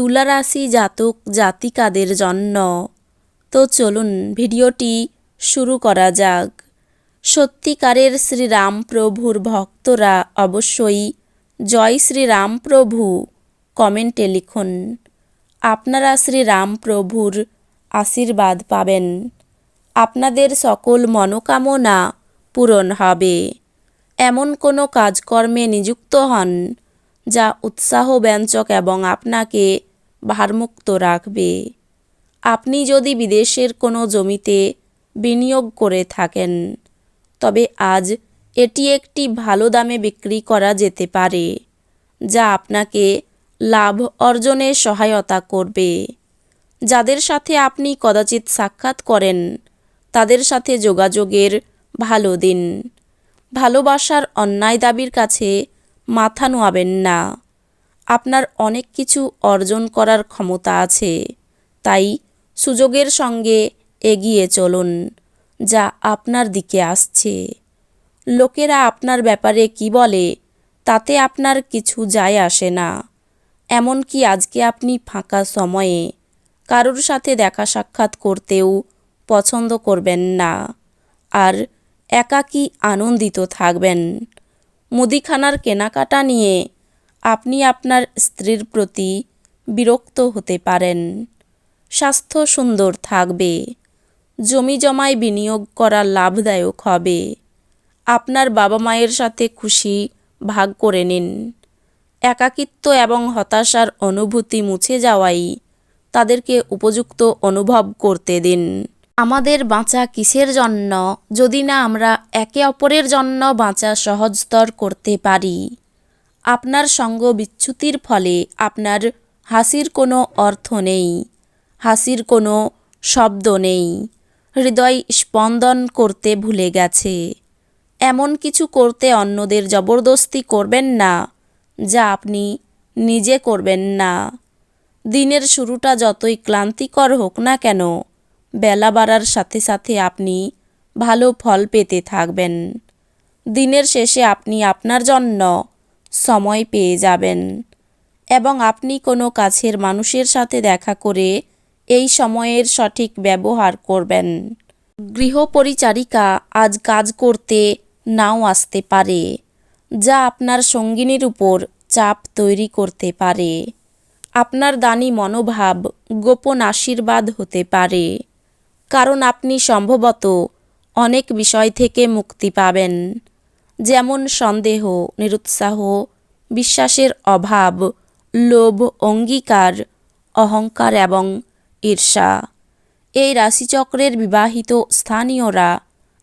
তুলা রাশি জাতক জাতিকাদের জন্য। তো চলুন ভিডিওটি শুরু করা যাক। সত্যিকারের শ্রীরাম প্রভুর ভক্তরা অবশ্যই জয় শ্রীরাম প্রভু কমেন্টে লিখুন। আপনারা শ্রীরাম প্রভুর আশীর্বাদ পাবেন। আপনাদের সকল মনোকামনা পূরণ হবে। এমন কোনো কাজকর্মে নিযুক্ত হন যা উৎসাহব্যঞ্জক এবং আপনাকে ভারমুক্ত রাখবে। আপনি যদি বিদেশের কোনো জমিতে বিনিয়োগ করে থাকেন, তবে আজ এটি একটি ভালো দামে বিক্রি করা যেতে পারে, যা আপনাকে লাভ অর্জনে সহায়তা করবে। যাদের সাথে আপনি কদাচিৎ সাক্ষাৎ করেন, তাদের সাথে যোগাযোগের ভালো দিন। ভালোবাসার অন্যায় দাবির কাছে মাথা নোয়াবেন না। আপনার অনেক কিছু অর্জন করার ক্ষমতা আছে। তাই সুযোগের সঙ্গে এগিয়ে চলুন, যা আপনার দিকে আসছে। লোকেরা আপনার ব্যাপারে কি বলে, তাতে আপনার কিছু যায় আসে না। এমনকি আজকে আপনি ফাঁকা সময়ে কারোর সাথে দেখা সাক্ষাৎ করতেও পছন্দ করবেন না আর একাকী আনন্দিত থাকবেন। মুদিখানার কেনাকাটা নিয়ে আপনি আপনার স্ত্রীর প্রতি বিরক্ত হতে পারেন। স্বাস্থ্য সুন্দর থাকবে। জমি জমায় বিনিয়োগ করা লাভদায়ক হবে। আপনার বাবা মায়ের সাথে খুশি ভাগ করে নিন। একাকিত্ব এবং হতাশার অনুভূতি মুছে যাওয়াই তাদেরকে উপযুক্ত অনুভব করতে দিন। আমাদের বাঁচা কিসের জন্য? যদি না আমরা একে অপরের জন্য বাঁচা সহজতর করতে পারি। আপনার সঙ্গ বিচ্যুতির ফলে আপনার হাসির কোনো অর্থ নেই, হাসির কোনো শব্দ নেই। হৃদয় স্পন্দন করতে ভুলে গেছে। এমন কিছু করতে অন্যদের জবরদস্তি করবেন না, যা আপনি নিজে করবেন না। দিনের শুরুটা যতই ক্লান্তিকর হোক না কেন, বেলা বাড়ার সাথে সাথে আপনি ভালো ফল পেতে থাকবেন। দিনের শেষে আপনি আপনার জন্য সময় পেয়ে যাবেন। এবং আপনি কোনো কাছের মানুষের সাথে দেখা করে এই সময়ের সঠিক ব্যবহার করবেন। গৃহপরিচারিকা আজ কাজ করতে নাও আসতে পারে, যা আপনার সঙ্গিনীর উপর চাপ তৈরি করতে পারে। আপনার দানি মনোভাব গোপন আশীর্বাদ হতে পারে, কারণ আপনি সম্ভবত অনেক বিষয় থেকে মুক্তি পাবেন। যেমন সন্দেহ, নিরুৎসাহ, বিশ্বাসের অভাব, লোভ, অঙ্গীকার, অহংকার এবং ঈর্ষা। এই রাশিচক্রের বিবাহিত স্থানীয়রা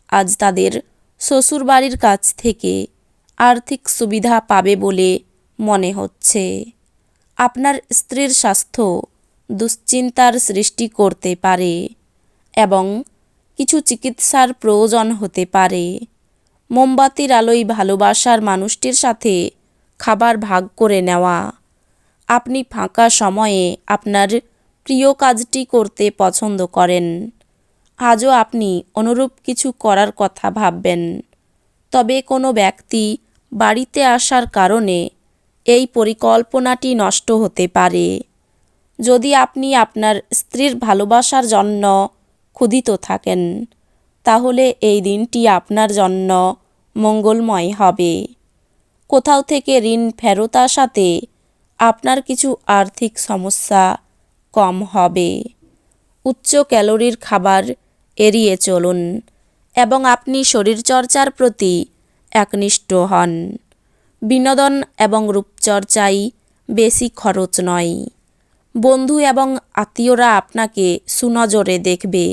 আজ তাদের শ্বশুরবাড়ির কাছ থেকে আর্থিক সুবিধা পাবে বলে মনে হচ্ছে। আপনার স্ত্রীর স্বাস্থ্য দুশ্চিন্তার সৃষ্টি করতে পারে এবং কিছু চিকিৎসার প্রয়োজন হতে পারে। মোমবাতির আলোয় ভালোবাসার মানুষটির সাথে খাবার ভাগ করে নেওয়া। আপনি ফাঁকা সময়ে আপনার প্রিয় কাজটি করতে পছন্দ করেন। আজও আপনি অনুরূপ কিছু করার কথা ভাববেন। তবে কোনো ব্যক্তি বাড়িতে আসার কারণে এই পরিকল্পনাটি নষ্ট হতে পারে। যদি আপনি আপনার স্ত্রীর ভালোবাসার জন্য ক্ষুধিত থাকেন তাহলে এই দিনটি আপনার জন্য মঙ্গলময় হবে। কোথাও থেকে ঋণ ফেরত আসাতে আপনার কিছু আর্থিক সমস্যা কম হবে। উচ্চ ক্যালোরির খাবার এড়িয়ে চলুন এবং আপনি শরীরচর্চার প্রতি একনিষ্ঠ হন। বিনোদন এবং রূপচর্চাই বেশি খরচ নয়। বন্ধু এবং আত্মীয়রা আপনাকে সুনজরে দেখবে।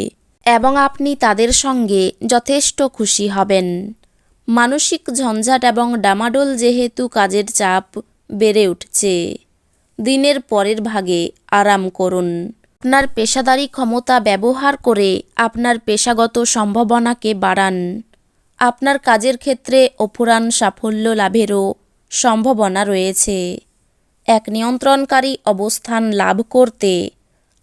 এবং আপনি তাদের সঙ্গে যথেষ্ট খুশি হবেন। মানসিক ঝঞ্ঝাট এবং ডামাডোল যেহেতু কাজের চাপ বেড়ে উঠছে। দিনের পরের ভাগে আরাম করুন। আপনার পেশাদারি ক্ষমতা ব্যবহার করে আপনার পেশাগত সম্ভাবনাকে বাড়ান। আপনার কাজের ক্ষেত্রে অফুরান সাফল্য লাভেরও সম্ভাবনা রয়েছে। এক নিয়ন্ত্রণকারী অবস্থান লাভ করতে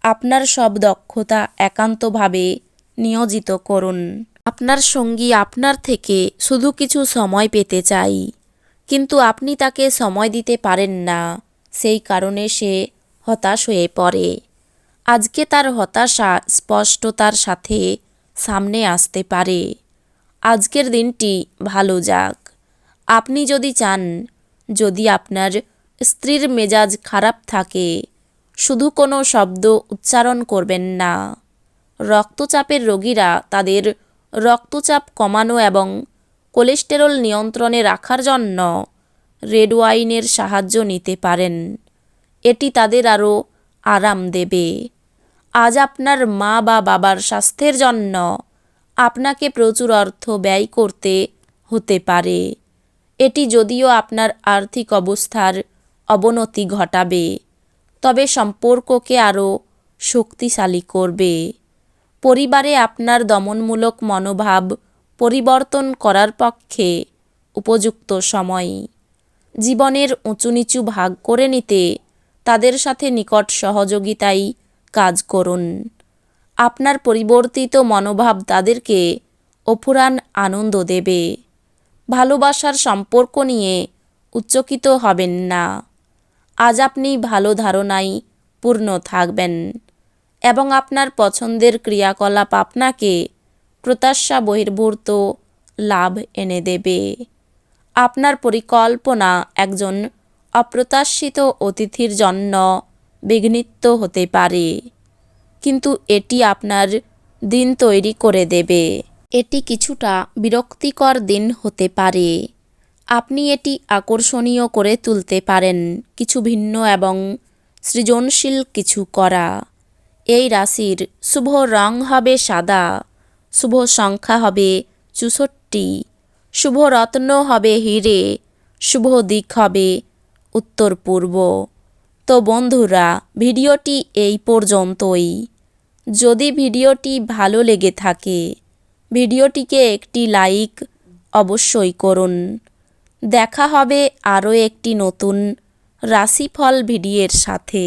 আপনার সব দক্ষতা একান্তভাবে নিয়োজিত করুন। আপনার সঙ্গী আপনার থেকে শুধু কিছু সময় পেতে চাই। কিন্তু আপনি তাকে সময় দিতে পারেন না। সেই কারণে সে হতাশ হয়ে পড়ে। আজকে তার হতাশা স্পষ্টতার সাথে সামনে আসতে পারে। আজকের দিনটি ভালো যাক। আপনি যদি চান, যদি আপনার স্ত্রীর মেজাজ খারাপ থাকে, শুধু কোনো শব্দ উচ্চারণ করবেন না। রক্তচাপের রোগীরা তাদের রক্তচাপ কমানো এবং কোলেস্টেরল নিয়ন্ত্রণে রাখার জন্য রেড ওয়াইনের সাহায্য নিতে পারেন। এটি তাদের আরও আরাম দেবে। আজ আপনার মা বা বাবার স্বাস্থ্যের জন্য আপনাকে প্রচুর অর্থ ব্যয় করতে হতে পারে। এটি যদিও আপনার আর্থিক অবস্থার অবনতি ঘটাবে, তবে সম্পর্ককে আরও শক্তিশালী করবে। পরিবারে আপনার দমনমূলক মনোভাব পরিবর্তন করার পক্ষে উপযুক্ত সময়। জীবনের উঁচু নিচু ভাগ করে নিতে তাদের সাথে নিকট সহযোগিতাই কাজ করুন। আপনার পরিবর্তিত মনোভাব তাদেরকে অফুরান আনন্দ দেবে। ভালোবাসার সম্পর্ক নিয়ে উচ্চকিত হবেন না। আজ আপনি ভালো ধারণায় পূর্ণ থাকবেন। এবং আপনার পছন্দের ক্রিয়াকলাপ আপনাকে প্রত্যাশা, বহির্ভূত লাভ এনে দেবে। আপনার পরিকল্পনা একজন অপ্রত্যাশিত অতিথির জন্য বিঘ্নিত হতে পারে, কিন্তু এটি আপনার দিন তৈরি করে দেবে। এটি কিছুটা বিরক্তিকর দিন হতে পারে। আপনি এটি আকর্ষণীয় করে তুলতে পারেন, কিছু ভিন্ন এবং সৃজনশীল কিছু করা। এই রাশির শুভ রং হবে সাদা, শুভ সংখ্যা হবে চুষট্টি, শুভ রত্ন হবে হিরে, শুভ দিক হবে উত্তর পূর্ব। তো বন্ধুরা, ভিডিওটি এই পর্যন্তই। যদি ভিডিওটি ভালো লেগে থাকে, ভিডিওটিকে একটি লাইক অবশ্যই করুন। দেখা হবে আরও একটি নতুন রাশিফল ভিডিওর সাথে।